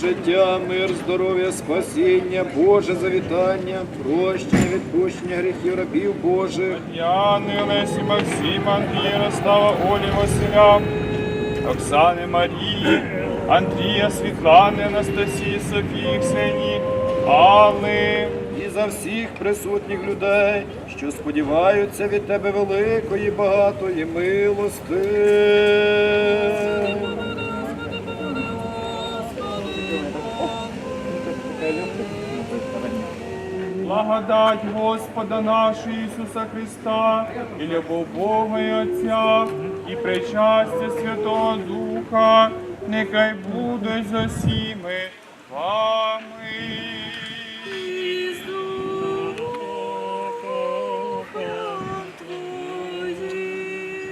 життя, мир, здоров'я, спасіння, Боже завітання, прощення, відпущення гріхів рабів Божих. Яни, Олесі, Максима, Андрія, Ярослава, Олі, Василя, Оксани, Марії, Андрія, Світлани, Анастасії, Софії, Ксенії, Алли. І за всіх присутніх людей, що сподіваються від тебе великої, багатої милости. Благодать Господа нашого Ісуса Христа, і любов Бога і Отця, і причастя Святого Духа, нехай буде з усіми вами.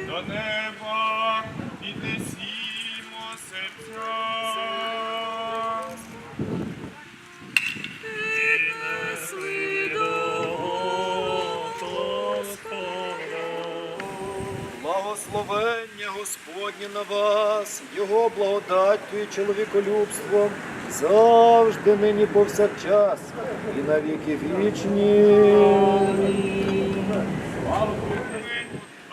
До неба піднесімо серця. Благословення Господнє на вас, Його благодаттю і чоловіколюбством завжди нині повсякчас і на віки вічні.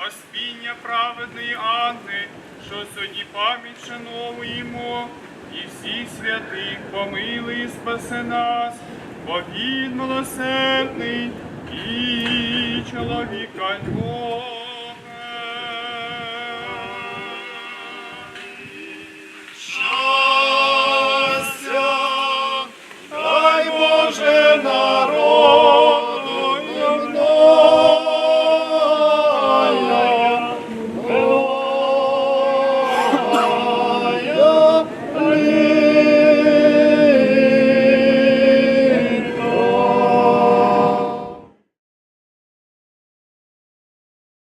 Оспіння праведної Анни, що сьогодні пам'ять шановуємо, і всіх святих помили і спаси нас, бо він милосердний і чоловіка.